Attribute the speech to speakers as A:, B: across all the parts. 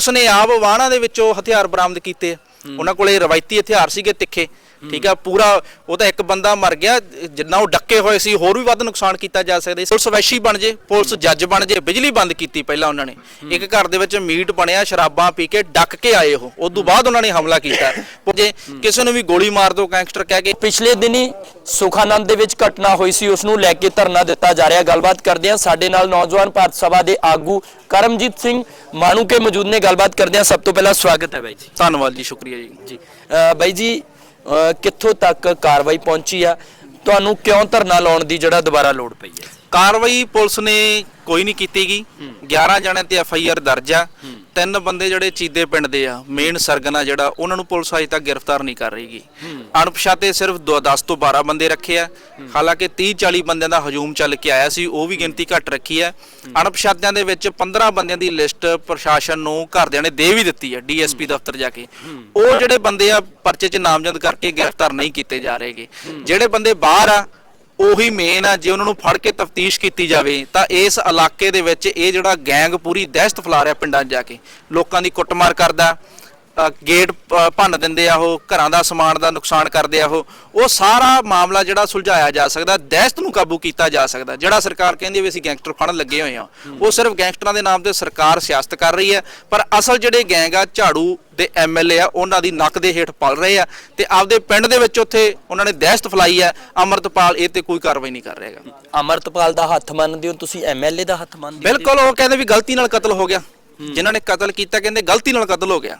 A: Police ਨੇ ਆਪ ਵਾਹਣਾ ਦੇ ਵਿੱਚੋਂ ਹਥਿਆਰ ਬਰਾਮਦ ਕੀਤੇ ਆ। ਉਹਨਾਂ ਕੋਲੇ ਰਵਾਇਤੀ ਹਥਿਆਰ ਸੀਗੇ ਤਿੱਖੇ ਠੀਕ ਆ ਪੂਰਾ ਉਹ ਤਾਂ ਇੱਕ ਬੰਦਾ ਮਰ ਗਿਆ ਜਿੰਨਾ ਉਹ ਡੱਕੇ ਹੋਏ ਸੀ ਹੋਰ ਵੀ ਵੱਧ ਨੁਕਸਾਨ ਕੀਤਾ ਜਾ ਸਕਦਾ ਸੀ। ਪੁਲਿਸ ਵੈਸ਼ੀ ਬਣ ਜੇ ਪੁਲਿਸ ਜੱਜ ਬਣ ਜੇ ਬਿਜਲੀ ਬੰਦ ਕੀਤੀ ਪਹਿਲਾਂ ਉਹਨਾਂ ਨੇ। ਇੱਕ ਘਰ ਦੇ ਵਿੱਚ ਮੀਟ ਬਣਿਆ ਸ਼ਰਾਬਾਂ ਪੀ ਕੇ ਡੱਕ ਕੇ ਆਏ ਉਹ। ਉਸ ਤੋਂ ਬਾਅਦ ਉਹਨਾਂ ਨੇ ਹਮਲਾ ਕੀਤਾ। ਜੇ ਕਿਸੇ ਨੂੰ ਵੀ ਗੋਲੀ ਮਾਰ ਦੋ ਗੈਂਗਸਟਰ ਕਹਿ ਕੇ।
B: ਪਿਛਲੇ ਦਿਨੀ ਸੁਖਾਨੰਦ ਦੇ ਵਿੱਚ ਘਟਨਾ ਹੋਈ ਸੀ ਉਸ ਨੂੰ ਲੈ ਕੇ ਧਰਨਾ ਦਿੱਤਾ ਜਾ ਰਿਹਾ। ਗੱਲਬਾਤ ਕਰਦੇ ਹਾਂ ਸਾਡੇ ਨਾਲ ਨੌਜਵਾਨ ਭਾਰਤ ਸਭਾ ਦੇ ਆਗੂ ਕਰਮਜੀਤ ਸਿੰਘ ਮਾਨੂਕੇ ਮੌਜੂਦ ਨੇ। ਗੱਲਬਾਤ ਕਰਦੇ ਹਾਂ ਸਭ ਤੋਂ ਪਹਿਲਾਂ ਸਵਾਗਤ ਹੈ ਬਾਈ ਜੀ।
A: ਧੰਨਵਾਦ ਜੀ ਸ਼ੁਕਰੀਆ ਜੀ।
B: ਜੀ ਬਾਈ ਜੀ ਕਿੱਥੋਂ ਤੱਕ ਕਾਰਵਾਈ ਪਹੁੰਚੀ ਆ? ਤੁਹਾਨੂੰ ਕਿਉਂ ਧਰਨਾ ਲਾਉਣ ਦੀ ਜਿਹੜਾ ਦੁਬਾਰਾ ਲੋੜ ਪਈ ਹੈ?
A: ਕਾਰਵਾਈ ਪੁਲਿਸ ਨੇ ਕੋਈ ਨਹੀਂ ਕੀਤੀਗੀ 11 ਜਣੇ ਤੇ ਐਫ ਆਈ ਆਰ ਦਰਜ ਆ। ਤਿੰਨ ਬੰਦੇ ਜਿਹੜੇ ਚੀਦੇ ਪਿੰਡ ਦੇ ਆ ਮੇਨ ਸਰਗਨਾ ਜਿਹੜਾ ਉਹਨਾਂ ਨੂੰ ਪੁਲਿਸ ਅਜੇ ਤੱਕ ਗ੍ਰਿਫਤਾਰ ਨਹੀਂ ਕਰ ਰਹੀਗੀ ਅਣਪਛਾਤੇ ਸਿਰਫ 10 ਤੋਂ 12 ਬੰਦੇ ਰੱਖੇ ਆ। ਹਾਲਾਂਕਿ 30 40 ਬੰਦਿਆਂ ਦਾ ਹਜੂਮ ਚੱਲ ਕੇ ਆਇਆ ਸੀ ਉਹ ਵੀ ਗਿਣਤੀ ਘੱਟ ਰੱਖੀ ਆ। ਅਣਪਛਾਤਿਆਂ ਦੇ ਵਿੱਚ 15 ਬੰਦਿਆਂ ਦੀ ਲਿਸਟ ਪ੍ਰਸ਼ਾਸਨ ਨੂੰ ਘਰਦਿਆਂ ਨੇ ਦੇ ਵੀ ਦਿੱਤੀ ਆ ਡੀਐਸਪੀ ਦਫ਼ਤਰ ਜਾ ਕੇ। ਉਹ ਜਿਹੜੇ ਬੰਦੇ ਆ ਪਰਚੇ 'ਚ ਨਾਮਜ਼ਦ ਕਰਕੇ ਗ੍ਰਿਫਤਾਰ ਨਹੀਂ ਕੀਤੇ ਜਾ ਰਹੇਗੇ ਜਿਹੜੇ ਬੰਦੇ ਬਾਹਰ ਆ ਉਹੀ ਮੇਨ ਆ, ਜੇ ਉਹਨਾਂ ਨੂੰ ਫੜ ਕੇ ਤਫਤੀਸ਼ ਕੀਤੀ ਜਾਵੇ, ਤਾਂ ਇਸ ਇਲਾਕੇ ਦੇ ਵਿੱਚ ਇਹ ਜਿਹੜਾ ਗੈਂਗ ਪੂਰੀ ਦਹਿਸ਼ਤ ਫੈਲਾ ਰਿਹਾ ਪਿੰਡਾਂ 'ਚ ਜਾ ਕੇ। ਲੋਕਾਂ ਦੀ ਕੁੱਟਮਾਰ ਕਰਦਾ ਗੇਟ ਭੰਨ ਦਿੰਦੇ ਆ ਉਹ ਘਰਾਂ ਦਾ ਸਮਾਨ ਦਾ ਨੁਕਸਾਨ ਕਰਦੇ ਆ ਉਹ ਉਹ ਸਾਰਾ ਮਾਮਲਾ ਜਿਹੜਾ ਸੁਲਝਾਇਆ ਜਾ ਸਕਦਾ ਦਹਿਸ਼ਤ ਨੂੰ ਕਾਬੂ ਕੀਤਾ ਜਾ ਸਕਦਾ ਜਿਹੜਾ ਸਰਕਾਰ ਕਹਿੰਦੀ ਵੀ ਅਸੀਂ ਗੈਂਗਸਟਰ ਫੜਨ ਲੱਗੇ ਹੋਏ ਆ ਉਹ ਸਿਰਫ ਗੈਂਗਸਟਰਾਂ ਦੇ ਨਾਮ ਤੇ ਸਰਕਾਰ ਸਿਆਸਤ ਕਰ ਰਹੀ ਹੈ ਪਰ ਅਸਲ ਜਿਹੜੇ ਗੈਂਗ ਆ ਝਾੜੂ ਦੇ ਐਮਐਲਏ ਆ ਉਹਨਾਂ ਦੀ ਨੱਕ ਦੇ ਹੇਠ ਪਲ ਰਹੇ ਆ ਤੇ ਆਪਦੇ ਪਿੰਡ ਦੇ ਵਿੱਚ ਉੱਥੇ ਉਹਨਾਂ ਨੇ ਦਹਿਸ਼ਤ ਫੈਲਾਈ ਹੈ ਅਮਰਤਪਾਲ ਇਹ ਤੇ ਕੋਈ ਕਾਰਵਾਈ ਨਹੀਂ ਕਰ ਰਿਹਾ ਹੈਗਾ।
B: ਅਮਰਤਪਾਲ ਦਾ ਹੱਥ ਮੰਨਦੇ ਹੋ ਤੁਸੀਂ ਐਮਐਲਏ ਦਾ ਹੱਥ ਮੰਨਦੇ ਹੋ?
A: ਬਿਲਕੁਲ ਉਹ ਕਹਿੰਦੇ ਵੀ ਗਲਤੀ ਨਾਲ ਕਤਲ ਹੋ ਗਿਆ। ਜਿਨ੍ਹਾਂ ਨੇ ਕਤਲ ਕੀਤਾ ਕਹਿੰਦੇ ਗਲਤੀ ਨਾਲ ਕਤਲ ਹੋ ਗਿਆ।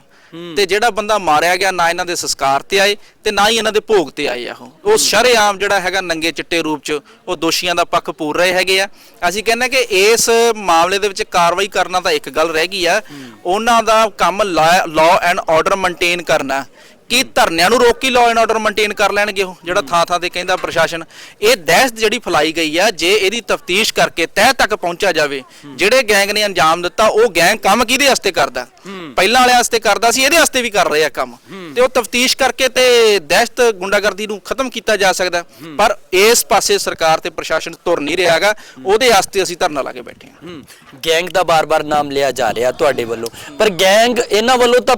A: ਤੇ ਜਿਹੜਾ ਬੰਦਾ ਮਾਰਿਆ ਗਿਆ ਨਾ ਇਹਨਾਂ ਦੇ ਸੰਸਕਾਰ ਤੇ ਆਏ ਤੇ ਨਾ ਹੀ ਇਹਨਾਂ ਦੇ ਭੋਗ ਤੇ ਆਏ ਆ ਉਹ। ਉਹ ਸ਼ਰੇਆਮ ਜਿਹੜਾ ਹੈਗਾ ਨੰਗੇ ਚਿੱਟੇ ਰੂਪ ਚ ਉਹ ਦੋਸ਼ੀਆਂ ਦਾ ਪੱਖ ਪੂਰ ਰਹੇ ਹੈਗੇ ਆ। ਅਸੀਂ ਕਹਿੰਦੇ ਕਿ ਇਸ ਮਾਮਲੇ ਦੇ ਵਿੱਚ ਕਾਰਵਾਈ ਕਰਨਾ ਤਾਂ ਇੱਕ ਗੱਲ ਰਹਿ ਗਈ ਆ। ਉਹਨਾਂ ਦਾ ਕੰਮ ਲਾਅ ਐਂਡ ਆਰਡਰ ਮੇਨਟੇਨ ਕਰਨਾ। ਕੀ ਧਰਨਿਆਂ ਨੂੰ ਰੋਕ ਕੇ ਲਾਅ ਐਂਡ ਆਰਡਰ ਮੇਨਟੇਨ ਕਰ ਲੈਣਗੇ ਉਹ ਜਿਹੜਾ ਥਾਂ ਥਾਂ ਤੇ ਕਹਿੰਦਾ ਪ੍ਰਸ਼ਾਸਨ। ਇਹ ਦਹਿਸ਼ਤ ਜਿਹੜੀ ਫੈਲਾਈ ਗਈ ਆ ਜੇ ਇਹਦੀ ਤਫਤੀਸ਼ ਕਰਕੇ ਤਹਿ ਤੱਕ ਪਹੁੰਚਿਆ ਜਾਵੇ ਜਿਹੜੇ ਗੈਂਗ ਨੇ ਅੰਜਾਮ ਦਿੱਤਾ ਉਹ ਗੈਂਗ ਕੰਮ ਕਿਹਦੇ ਵਾਸਤੇ ਕਰਦਾ? ਪਹਿਲਾਂ ਵਾਲਿਆਂ ਵਾਸਤੇ ਕਰਦਾ ਸੀ ਇਹਦੇ ਵਾਸਤੇ ਵੀ ਕਰ ਰਹੇ ਆ ਕੰਮ। ਤੇ ਉਹ ਤਫਤੀਸ਼ ਕਰਕੇ ਤੇ ਦਹਿਸ਼ਤ ਗੁੰਡਾਗਰਦੀ ਨੂੰ ਖਤਮ ਕੀਤਾ ਜਾ ਸਕਦਾ ਪਰ ਇਸ ਪਾਸੇ ਸਰਕਾਰ ਤੇ ਪ੍ਰਸ਼ਾਸਨ ਤੁਰ ਨਹੀਂ ਰਿਹਾਗਾ ਉਹਦੇ ਵਾਸਤੇ ਅਸੀਂ ਧਰਨਾ ਲਾ ਕੇ ਬੈਠੇ ਹਾਂ।
B: ਹੂੰ। ਗੈਂਗ ਦਾ ਬਾਰ-ਬਾਰ ਨਾਮ ਲਿਆ ਜਾ ਰਿਹਾ ਤੁਹਾਡੇ ਵੱਲੋਂ। ਪਰ ਗੈਂਗ ਇਹਨਾਂ ਵੱਲੋਂ ਤਾਂ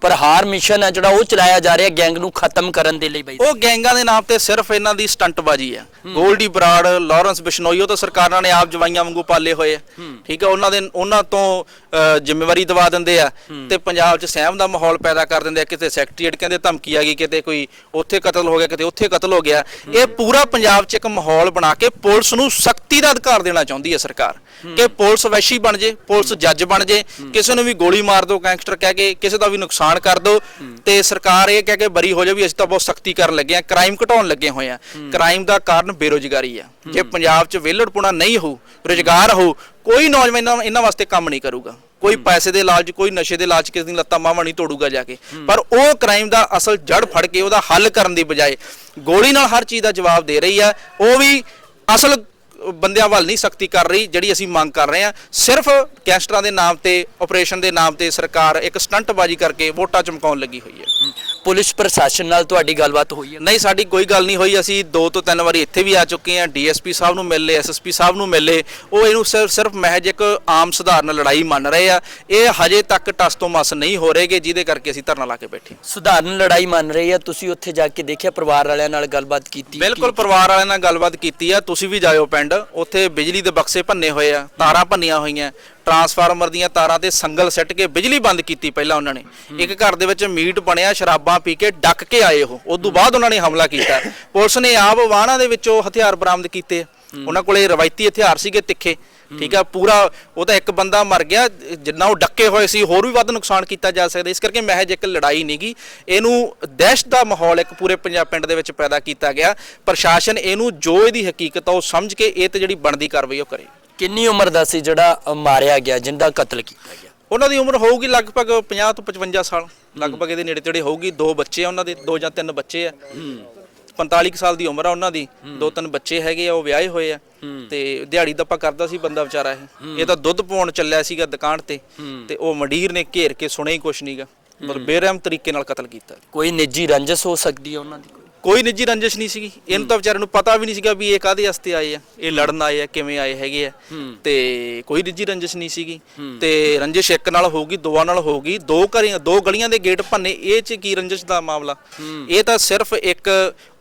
B: ਪ੍ਰਹਾਰ ਮਿਸ਼ਨ ਹੈ ਜਿਹੜਾ ਉਹ ਚਲਾਇਆ ਜਾ ਰਿਹਾ ਗੈਂਗ ਨੂੰ ਖਤਮ ਕਰਨ ਦੇ ਲਈ ਬਈ।
A: ਉਹ ਗੈਂਗਾਂ ਦੇ ਨਾਮ ਤੇ ਸਿਰਫ ਇਹਨਾਂ ਦੀ ਸਟੰਟਬਾਜ਼ੀ ਆ ਗੋਲਡੀ ਬਰਾੜ ਲਾਰੈਂਸ ਬਿਸ਼ਨੋਈ ਉਹ ਤਾਂ ਸਰਕਾਰਾਂ ਨੇ ਆਪ ਜਵਾਈਆਂ ਵਾਂਗੂ ਪਾਲੇ ਹੋਏ ਆ। ਠੀਕ ਆ ਉਹਨਾਂ ਦੇ ਉਹਨਾਂ ਤੋਂ ਜ਼ਿੰਮੇਵਾਰੀ ਦਵਾ ਦਿੰਦੇ ਆ। ਤੇ ਪੰਜਾਬ 'ਚ ਸਹਿਮ ਦਾ ਮਾਹੌਲ ਪੈਦਾ ਕਰ ਦਿੰਦੇ ਆ ਕਿਤੇ ਸੈਕਟਰੀਏਟ ਕਹਿੰਦੇ ਧਮਕੀ ਆ ਗਈ ਕਿਤੇ ਕੋਈ ਉੱਥੇ ਕਤਲ ਹੋ ਗਿਆ ਕਿਤੇ ਉੱਥੇ ਕਤਲ ਹੋ ਗਿਆ ਇਹ ਪੂਰਾ ਪੰਜਾਬ 'ਚ ਇੱਕ ਮਾਹੌਲ ਬਣਾ ਕੇ ਪੁਲਿਸ ਨੂੰ ਸਖਤੀ ਦਾ ਅਧਿਕਾਰ ਦੇਣਾ ਚਾਹੁੰਦੀ ਹੈ ਸਰਕਾਰ। ਕਿ ਪੁਲਿਸ ਵੈਸ਼ੀ ਬਣ ਜੇ ਪੁਲਿਸ ਜੱਜ ਬਣ ਜੇ ਕਿਸੇ ਨੂੰ ਵੀ ਗੋਲੀ ਮਾਰ ਦੋ ਗੈਂਗਸਟਰ ਕਹਿ ਕੇ ਕਿਸੇ ਦਾ ਵੀ ਨੁਕਸਾਨ ਕਰ ਦੋ ਤੇ ਸਰਕਾਰ ਇਹ ਕਹਿ ਕੇ ਬਰੀ ਹੋ ਜਾਵੇ ਵੀ ਅਸੀਂ ਤਾਂ ਬਹੁਤ ਸਖਤੀ ਕਰਨ ਲੱਗੇ ਆ ਕ੍ਰਾਈਮ ਘਟਾਉਣ ਲੱਗੇ ਹੋਏ ਆ ਕ੍ਰਾਈਮ ਦਾ ਕਾਰਨ ਬੇਰੋਜ਼ਗਾਰੀ ਆ ਜੇ ਪੰਜਾਬ 'ਚ ਵਿਹਲੜਪੁਣਾ ਨਹੀਂ ਹੋਊ ਰੋਜ਼ਗਾਰ ਹੋਊ ਕੋਈ ਨੌਜਵਾਨ ਇਹਨਾਂ ਵਾਸਤੇ ਕੰਮ ਨਹੀਂ ਕਰੂਗਾ। ਕੋਈ ਪੈਸੇ ਦੇ ਲਾਲਚ ਕੋਈ ਨਸ਼ੇ ਦੇ ਲਾਲਚ ਕਿਸੇ ਦੀ ਲੱਤਾਂ ਮਾਵਾਂ ਨਹੀਂ ਤੋੜੂਗਾ ਜਾ ਕੇ। ਪਰ ਉਹ ਕ੍ਰਾਈਮ ਦਾ ਅਸਲ ਜੜ ਫੜ ਕੇ ਉਹਦਾ ਹੱਲ ਕਰਨ ਦੀ ਬਜਾਏ ਗੋਲੀ ਨਾਲ ਹਰ ਚੀਜ਼ ਦਾ ਜਵਾਬ ਦੇ ਰਹੀ ਆ। ਉਹ ਵੀ ਅਸਲ ਬੰਦਿਆਂ ਵੱਲ ਨਹੀਂ ਸਖਤੀ ਕਰ ਰਹੀ ਜਿਹੜੀ ਅਸੀਂ ਮੰਗ ਕਰ ਰਹੇ ਹਾਂ ਸਿਰਫ ਗੈਂਗਸਟਰਾਂ ਦੇ ਨਾਮ ਤੇ ਆਪਰੇਸ਼ਨ ਦੇ ਨਾਮ ਤੇ ਸਰਕਾਰ ਇੱਕ ਸਟੰਟਬਾਜ਼ੀ ਕਰਕੇ ਵੋਟਾਂ ਚਮਕਾਉਣ ਲੱਗੀ ਹੋਈ ਹੈ।
B: ਪੁਲਿਸ ਪ੍ਰਸ਼ਾਸਨ ਨਾਲ ਤੁਹਾਡੀ ਗੱਲਬਾਤ ਹੋਈ ਹੈ?
A: ਨਹੀਂ ਸਾਡੀ ਕੋਈ ਗੱਲ ਨਹੀਂ ਹੋਈ। ਅਸੀਂ ਦੋ ਤੋਂ ਤਿੰਨ ਵਾਰੀ ਇੱਥੇ ਵੀ ਆ ਚੁੱਕੇ ਹਾਂ। ਡੀਐਸਪੀ ਸਾਹਿਬ ਨੂੰ ਮਿਲ ਲਏ ਐਸਐਸਪੀ ਸਾਹਿਬ ਨੂੰ ਮਿਲ। ਲਏ ਉਹ ਇਹਨੂੰ ਸਿਰਫ ਸਿਰਫ ਮਹਿਜ ਇੱਕ ਆਮ ਸਧਾਰਨ ਲੜਾਈ ਮੰਨ ਰਹੇ ਆ। ਇਹ ਹਜੇ ਤੱਕ ਟਸ ਤੋਂ ਮਸ ਨਹੀਂ ਹੋ ਰਹੇਗੇ ਜਿਹਦੇ ਕਰਕੇ ਅਸੀਂ ਧਰਨਾ ਲਾ ਕੇ ਬੈਠੇ।
B: ਸੁਧਾਰਨ ਲੜਾਈ ਮੰਨ ਰਹੀ ਹੈ ਤੁਸੀਂ ਉੱਥੇ ਜਾ ਕੇ ਦੇਖਿਆ ਪਰਿਵਾਰ ਵਾਲਿਆਂ ਨਾਲ ਗੱਲਬਾਤ ਕੀਤੀ?
A: ਬਿਲਕੁਲ ਪਰਿਵਾਰ ਵਾਲਿਆਂ ਨਾਲ ਗੱਲਬਾਤ ਕੀਤੀ ਆ। ਤੁਸੀਂ ਵੀ ਜਾਇਓ ਪਿੰਡ। ਉੱਥੇ ਬਿਜਲੀ ਦੇ ਬਕਸੇ ਭੰਨੇ ਹੋਏ ਆ ਤਾਰਾਂ ਭੰਨੀਆਂ ਹੋਈਆਂ। ਟਰਾਂਸਫਾਰਮਰ ਦੀਆਂ ਤਾਰਾਂ ਤੇ ਸੰਗਲ ਸੱਟ ਕੇ ਬਿਜਲੀ ਬੰਦ ਕੀਤੀ ਪਹਿਲਾਂ ਉਹਨਾਂ ਨੇ। ਇੱਕ ਘਰ ਦੇ ਵਿੱਚ ਮੀਟ ਬਣਿਆ ਸ਼ਰਾਬਾਂ ਪੀ ਕੇ ਡੱਕ ਕੇ ਆਏ ਉਹ। ਉਸ ਤੋਂ ਬਾਅਦ ਉਹਨਾਂ ਨੇ ਹਮਲਾ ਕੀਤਾ। ਪੁਲਿਸ ਨੇ ਆਪ ਵਾਹਣਾ ਦੇ ਵਿੱਚੋਂ ਹਥਿਆਰ ਬਰਾਮਦ ਕੀਤੇ। ਉਹਨਾਂ ਕੋਲੇ ਰਵਾਇਤੀ ਹਥਿਆਰ ਸੀਗੇ ਤਿੱਖੇ। ਠੀਕ ਆ ਪੂਰਾ ਉਹ ਤਾਂ ਇੱਕ ਬੰਦਾ ਮਰ ਗਿਆ ਜਿੰਨਾ ਉਹ ਡੱਕੇ ਹੋਏ ਸੀ ਹੋਰ ਵੀ ਵੱਧ ਨੁਕਸਾਨ ਕੀਤਾ ਜਾ ਸਕਦਾ ਇਸ ਕਰਕੇ ਮਹਿਜ ਇੱਕ ਲੜਾਈ ਨਹੀਂਗੀ ਇਹਨੂੰ ਦਹਿਸ਼ਤ ਦਾ ਮਾਹੌਲ ਇੱਕ ਪੂਰੇ ਪੰਜਾਬ ਪਿੰਡ ਦੇ ਵਿੱਚ ਪੈਦਾ ਕੀਤਾ ਗਿਆ। ਪ੍ਰਸ਼ਾਸਨ ਇਹਨੂੰ ਜੋ ਇਹਦੀ ਹਕੀਕਤ ਆ ਉਹ ਸਮਝ ਕੇ ਇਹ ਤੇ ਜਿਹੜੀ ਬਣਦੀ ਕਾਰਵਾਈ ਉਹ ਕਰੇ।
B: ਕਿੰਨੀ ਉਮਰ ਦਾ ਸੀ ਜਿਹੜਾ ਮਾਰਿਆ ਗਿਆ ਜਿੰਦਾ ਕਤਲ ਕੀਤਾ ਗਿਆ?
A: ਉਹਨਾਂ ਦੀ ਉਮਰ ਹੋਊਗੀ ਲਗਭਗ 50 ਤੋਂ 55 ਸਾਲ। ਲਗਭਗ ਇਹਦੇ ਨੇੜੇ ਤੇੜੇ ਹੋਊਗੀ ਦੋ ਬੱਚੇ ਆ ਉਹਨਾਂ ਦੇ ਦੋ ਜਾਂ ਤਿੰਨ ਬੱਚੇ ਆ। 45 ਕੁ ਸਾਲ ਦੀ ਉਮਰ ਆ ਉਹਨਾਂ ਦੀ ਦੋ ਤਿੰਨ ਬੱਚੇ ਹੈਗੇ ਆ ਉਹ ਵਿਆਹੇ ਹੋਏ ਆ ਤੇ ਦਿਹਾੜੀ ਦੱਪਾ ਕਰਦਾ ਸੀ ਬੰਦਾ ਵਿਚਾਰਾ ਇਹ। ਇਹ ਤਾਂ ਦੁੱਧ ਪਾਉਣ ਚੱਲਿਆ ਸੀਗਾ ਦੁਕਾਨ ਤੇ ਤੇ ਉਹ ਮੰਡੀਰ ਨੇ ਘੇਰ ਕੇ ਸੁਣਿਆ ਹੀ ਕੁਛ ਨਹੀਂਗਾ ਮਤਲਬ ਬੇਰਹਿਮ ਤਰੀਕੇ ਨਾਲ ਕਤਲ ਕੀਤਾ।
B: ਕੋਈ ਨਿੱਜੀ ਰੰਜਸ ਹੋ ਸਕਦੀ ਹੈ ਉਹਨਾਂ ਦੀ ਕੋਈ?
A: ਕੋਈ ਨਿੱਜੀ ਰੰਜਿਸ਼ ਨਹੀਂ ਸੀਗੀ। ਇਹਨੂੰ ਤਾਂ ਵਿਚਾਰੇ ਨੂੰ ਪਤਾ ਵੀ ਨਹੀਂ ਸੀਗਾ ਵੀ ਇਹ ਕਾਦੇ ਵਾਸਤੇ ਆਏ ਆ ਇਹ ਲੜਨ ਆਏ ਆ ਕਿਵੇਂ ਆਏ ਹੈਗੇ ਆ। ਤੇ ਕੋਈ ਨਿੱਜੀ ਰੰਜਿਸ਼ ਨਹੀਂ ਸੀਗੀ। ਤੇ ਰੰਜਿਸ਼ ਇੱਕ ਨਾਲ ਹੋਊਗੀ ਦੋਵਾਂ ਨਾਲ ਹੋਊਗੀ। ਦੋ ਘਰੀਆਂ ਦੋ ਗਲੀਆਂ ਦੇ ਗੇਟ ਭੰਨੇ ਇਹ ਚ ਕੀ ਰੰਜਿਸ਼ ਦਾ ਮਾਮਲਾ? ਇਹ ਤਾਂ ਸਿਰਫ ਇੱਕ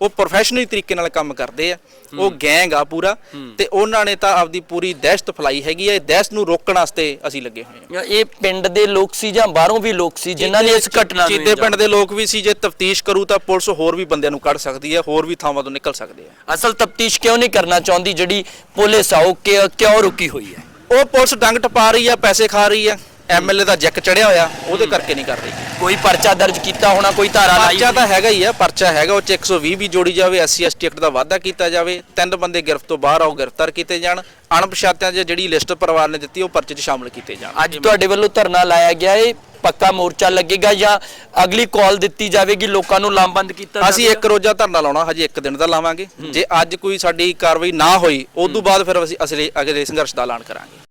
A: ਉਹ ਪ੍ਰੋਫੈਸ਼ਨਲੀ ਤਰੀਕੇ ਨਾਲ ਕੰਮ ਕਰਦੇ ਆ। ਉਹ ਗੈਂਗ ਆ ਪੂਰਾ। ਤੇ ਉਹਨਾਂ ਨੇ ਤਾਂ ਆਪਦੀ ਪੂਰੀ ਦਹਿਸ਼ਤ ਫਲਾਈ ਹੈਗੀ ਆ। ਇਹ ਦਹਿਸ਼ਤ ਨੂੰ ਰੋਕਣ ਵਾਸਤੇ ਅਸੀਂ ਲੱਗੇ ਹੋਏ ਆ।
B: ਇਹ ਪਿੰਡ ਦੇ ਲੋਕ ਸੀ ਜਾਂ ਬਾਹਰੋਂ ਵੀ ਲੋਕ ਸੀ ਜਿਨ੍ਹਾਂ ਨੇ ਇਸ ਘਟਨਾ ਨੂੰ
A: ਚੀਤੇ ਪਿੰਡ ਦੇ ਲੋਕ ਵੀ ਸੀ ਜੇ ਤਫਤੀਸ਼ ਕਰੂ ਤਾਂ ਪੁਲਿਸ ਹੋਰ ਵੀ ਬੰਦਿਆਂ ਨੂੰ ਕੱਢ ਸਕਦੀ ਹੈ ਹੋਰ ਵੀ ਥਾਵਾਂ ਤੋਂ ਨਿਕਲ ਸਕਦੇ ਆ
B: ਅਸਲ ਤਫਤੀਸ਼ ਕਿਉਂ ਨਹੀਂ ਕਰਨਾ ਚਾਹੁੰਦੀ ਜਿਹੜੀ ਪੁਲਿਸ ਆ ਉਹ ਕਿ- ਕਿਉਂ ਰੁਕੀ ਹੋਈ ਹੈ?
A: ਉਹ ਪੁਲਿਸ ਡੰਗ ਟਪਾ ਰਹੀ ਆ ਪੈਸੇ ਖਾ ਰਹੀ ਆ ਐਮਐਲਏ ਦਾ ਜੈਕ ਚੜਿਆ ਹੋਇਆ ਉਹਦੇ ਕਰਕੇ ਨਹੀਂ ਕਰ ਰਹੀ।
B: ਕੋਈ ਪਰਚਾ ਦਰਜ ਕੀਤਾ ਹੋਣਾ ਕੋਈ ਧਾਰਾ ਲਾਈ
A: ਪਰਚਾ ਤਾਂ ਹੈਗਾ ਹੀ ਆ ਪਰਚਾ ਹੈਗਾ ਉਹ ਚ 120 ਵੀ ਜੋੜੀ ਜਾਵੇ ਐਸਸੀ ਐਸਟੀ ਐਕਟ ਦਾ ਵਾਅਦਾ ਕੀਤਾ ਜਾਵੇ। ਤਿੰਨ ਬੰਦੇ ਗ੍ਰਿਫਤ ਤੋਂ ਬਾਹਰ ਆਓ ਗ੍ਰਿਫਤਾਰ ਕੀਤੇ ਜਾਣ। ਅਣਪਛਾਤਿਆਂ 'ਚ ਜਿਹੜੀ ਲਿਸਟ ਪਰਿਵਾਰ ਨੇ ਦਿੱਤੀ ਉਹ ਪਰਚੇ 'ਚ ਸ਼ਾਮਲ ਕੀਤੇ ਜਾਣ।
B: ਅੱਜ ਤੁਹਾਡੇ ਵੱਲੋਂ ਧਰਨਾ ਲਾਇਆ ਗਿਆ ਹੈ ਪੱਕਾ ਮੋਰਚਾ ਲੱਗੇਗਾ ਜਾਂ ਅਗਲੀ ਕਾਲ ਦਿੱਤੀ ਜਾਵੇਗੀ ਲੋਕਾਂ ਨੂੰ ਲਾਮਬੰਦ ਕੀਤਾ
A: ਅਸੀਂ ਇੱਕ ਰੋਜ਼ਾ ਧਰਨਾ ਲਾਉਣਾ ਹਜੇ ਇੱਕ ਦਿਨ ਦਾ ਲਾਵਾਂਗੇ। ਜੇ ਅੱਜ ਕੋਈ ਸਾਡੀ ਕਾਰਵਾਈ ਨਾ ਹੋਈ ਉਸ ਤੋਂ ਬਾਅਦ ਫਿਰ ਅਸੀਂ ਅਸਲੇ ਅਗਲੇ ਸੰਘਰਸ਼ ਦਾ ਐਲਾਨ ਕਰਾਂਗੇ।